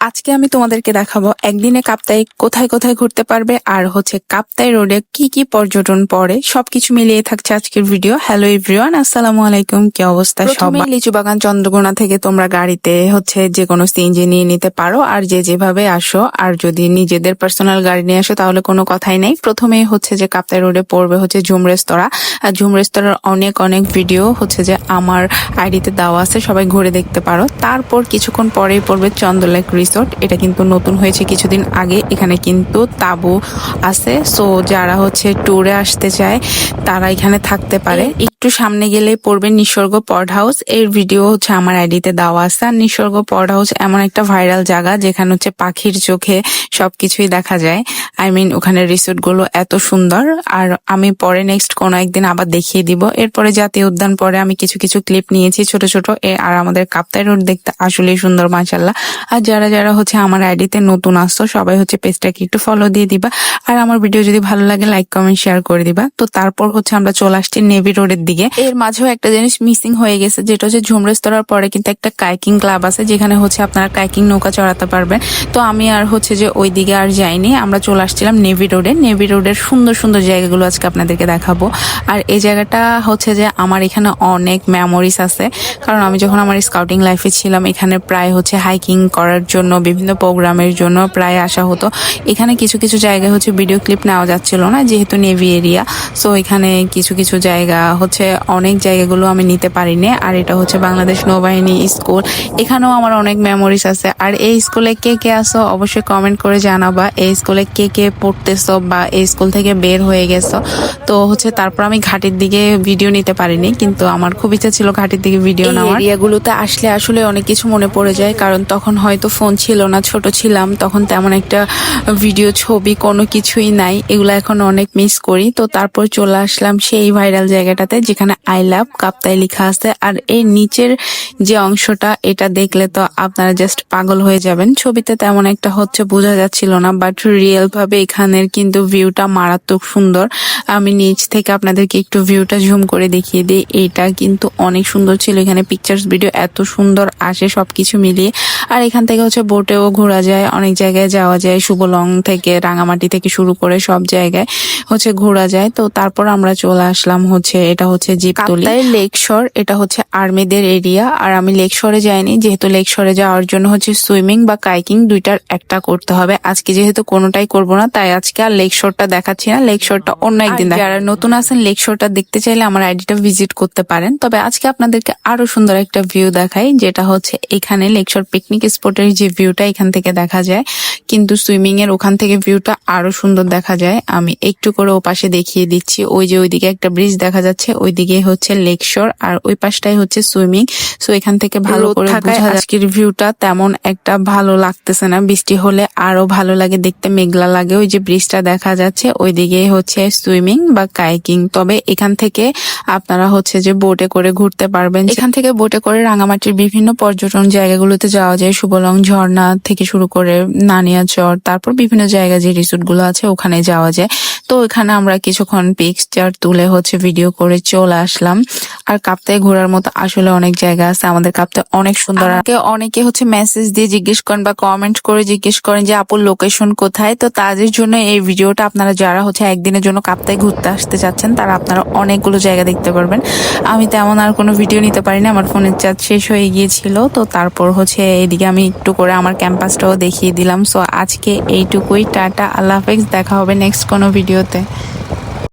আজকে আমি তোমাদেরকে দেখাবো একদিনে কাপ্তাই কোথায় কোথায় ঘুরতে পারবে আর হচ্ছে কাপ্তাই রোডে কি কি পর্যটন পড়ে সবকিছু মিলিয়ে থাকছে আজকের ভিডিও। হ্যালো এভরিওয়ান আসসালামু আলাইকুম কি অবস্থা সবাই? লিচু বাগান চন্দ্রকোনা থেকে তোমরা গাড়িতে হচ্ছে যে কোনো সিএনজি নিয়ে নিতে পারো আর যে যেভাবে আসো আর যদি নিজেদের পার্সোনাল গাড়ি নিয়ে আসো তাহলে কোনো কথাই নেই। প্রথমে হচ্ছে যে কাপ্তাই রোডে পড়বে হচ্ছে ঝুম রেস্তোরাঁ। আর ঝুম রেস্তোরাঁর অনেক অনেক ভিডিও হচ্ছে যে আমার আইডিতে দেওয়া আছে সবাই ঘুরে দেখতে পারো। তারপর কিছুক্ষণ পরেই পড়বে চন্দ্রলেক রিসোর্ট এটা কিন্তু নতুন হয়েছে কিছুদিন আগে। এখানে কিন্তু তাবু আছে সো যারা হচ্ছে ট্যুরে আসতে চায় তারা এখানে থাকতে পারে। একটু সামনে গেলে পড়বে নিসর্গ পড হাউস। এর ভিডিও হচ্ছে আমার আইডিতে দেওয়া আছে। আর নিসর্গ পড হাউস এমন একটা ভাইরাল জায়গা যেখানে হচ্ছে পাখির চোখে সবকিছুই দেখা যায়। আই মিন ওখানে রিসোর্টগুলো এত সুন্দর। আর আমি পরে নেক্সট কোনো একদিন আবার দেখিয়ে দিব। এরপরে জাতীয় উদ্যান পরে আমি কিছু কিছু ক্লিপ নিয়েছি ছোট ছোট। আর আমাদের কাপ্তাই রোড দেখতে আসলেই সুন্দর মাশাল্লাহ আর যারা যারা হচ্ছে আমার আইডিতে নতুন আসছো, সবাই হচ্ছে পেজটাকে একটু ফলো দিয়ে দিবা। আর আমার ভিডিও যদি ভালো লাগে লাইক কমেন্ট শেয়ার করে দিবা। তো তারপর হচ্ছে আমরা চলে আসছি নেভি রোডের দিকে। এর মাঝেও একটা জিনিস মিসিং হয়ে গেছে, যেটা হচ্ছে ঝুম রেস্তোরাঁর পরে কিন্তু একটা কাইকিং ক্লাব আছে, যেখানে হচ্ছে আপনারা কাইকিং নৌকা চড়াতে পারবেন। তো আমি আর হচ্ছে যে ওই দিকে আর যাইনি, আমরা চলে আসছিলাম নেভি রোডে নেভি রোডের সুন্দর সুন্দর জায়গাগুলো আজকে আপনাদেরকে দেখাবো। আর এই জায়গাটা হচ্ছে যে আমার এখানে অনেক মেমোরিজ আছে। কারণ আমি যখন আমার স্কাউটিং লাইফে ছিলাম, এখানে প্রায় হচ্ছে হাইকিং করার জন্য বিভিন্ন প্রোগ্রামের জন্য প্রায় আসা হতো। এখানে কিছু কিছু জায়গায় হচ্ছে ভিডিও ক্লিপ নেওয়া যাচ্ছিল না যেহেতু নেভি এরিয়া সো এখানে কিছু কিছু জায়গা হচ্ছে অনেক জায়গাগুলো আমি নিতে পারিনি। আর এটা হচ্ছে বাংলাদেশ নৌবাহিনী স্কুল। এখানেও আমার অনেক মেমোরিজ আছে। আর এই স্কুলে কে কে আসো অবশ্যই কমেন্ট করে জানাবা। এই স্কুলে কে কে পড়তেছো বা এই স্কুল থেকে বের হয়ে গেছো? তো হচ্ছে তারপর আমি ঘাটের দিকে ভিডিও নিতে পারিনি কিন্তু আমার খুব ইচ্ছা ছিল ঘাটের দিকে ভিডিও নেওয়ার। এরিয়াগুলোতে আসলে আসলে অনেক কিছু মনে পড়ে যায় কারণ তখন হয়তো ফোন ছিল না, ছোট ছিলাম, তখন তেমন একটা ভিডিও ছবি কোনো কিছুই নাই, এগুলো এখন অনেক মিস করি। তো তারপর চলে আসলাম সেই ভাইরাল জায়গাটাতে যেখানে আই লাভ কাপ্তাই লেখা আছে। আর এর নিচের যে অংশটা, এটা দেখলে তো আপনারা জাস্ট পাগল হয়ে যাবেন। ছবিতে তেমন একটা হচ্ছে বোঝা যাচ্ছিল না বাট রিয়েল ভাবে এখানের কিন্তু ভিউটা মারাত্মক সুন্দর। আমি নিচ থেকে আপনাদেরকে একটু ভিউটা জুম করে দেখিয়ে দিই। এটা কিন্তু অনেক সুন্দর ছিল। এখানে পিকচার্স ভিডিও এত সুন্দর আসে সবকিছু মিলিয়ে। আর এখান থেকে হচ্ছে বোটেও ঘোরা যায় অনেক জায়গায় যাওয়া যায় সুবলং থেকে রাঙামাটি থেকে শুরু করে সব জায়গায় হচ্ছে ঘোরা যায়। তো তারপর আমরা চলে আসলাম হচ্ছে এটা হচ্ছে জিপতলি। লেক শোর এটা হচ্ছে আর্মিদের এরিয়া। আর আমি লেক শোরে যাইনি যেহেতু লেক শোরে যাওয়ার জন্য হচ্ছে সুইমিং বা কাইকিং দুইটার একটা করতে হবে। আজকে যেহেতু কোনোটাই করব না তাই আজকে আর লেক শোরটা দেখাচ্ছি না। লেক শোরটা অন্য একদিন। যারা নতুন আছেন লেক শোরটা দেখতে চাইলে আমার আইডিটা ভিজিট করতে পারেন। তবে আজকে আপনাদেরকে আরও সুন্দর একটা ভিউ দেখাই যেটা হচ্ছে এখানে লেকশোর পিকনিক স্পটের যে ভিউটা এখান থেকে দেখা যায়। কিন্তু সুইমিং এর ওখান থেকে ভিউটা আরও সুন্দর দেখা যায়। আমি একটু করে ও পাশে দেখিয়ে দিচ্ছি। ওই যে ওইদিকে একটা ব্রিজ দেখা যাচ্ছে ওইদিকে হচ্ছে লেকশোর আর ওই পাশটাই হচ্ছে সুইমিং সো এখান থেকে ভালো করে বোঝা আজকের ভিউটা তেমন একটা ভালো লাগতেছে না। বৃষ্টি হলে আরও ভালো লাগে দেখতে মেঘলা লাগে। ওই যে ব্রিজটা দেখা যাচ্ছে ওইদিকে হচ্ছে সুইমিং বা কাইকিং তবে এখান থেকে আপনারা হচ্ছে যে বোটে করে ঘুরতে পারবেন। এখান থেকে বোটে করে রাঙামাটির বিভিন্ন পর্যটন জায়গাগুলোতে যাওয়া যায়। সুবলং ঝর্ণা থেকে শুরু করে নানিয়াচর তারপর বিভিন্ন জায়গায় যে রিসোর্টগুলো আছে ওখানে যাওয়া যায়। তো এখানে আমরা কিছুক্ষণ পিকচার তুলে হচ্ছে ভিডিও করে চলে আসলাম। আর কাপ্তায় ঘোরার মতো আসলে অনেক জায়গা আছে, আমাদের কাপ্তায় অনেক সুন্দর। অনেকে হচ্ছে মেসেজ দিয়ে জিজ্ঞেস করেন বা কমেন্ট করে জিজ্ঞেস করেন যে আপুর লোকেশন কোথায়? তো তাদের জন্য এই ভিডিওটা আপনারা যারা হচ্ছে একদিনের জন্য কাপ্তায় ঘুরতে আসতে চাচ্ছেন, তারা আপনারা অনেকগুলো জায়গা দেখতে পারবেন। আমি তেমন আর কোনো ভিডিও নিতে পারিনি, আমার ফোনের চার্জ শেষ হয়ে গিয়েছিল। তো তারপর হচ্ছে এদিকে আমি একটু করে আমার ক্যাম্পাসটাও দেখিয়ে দিলাম। সো আজকে এইটুকুই, টাটা, আল্লাহ হাফেজ, দেখা হবে নেক্সট কোনো ভিডিওতে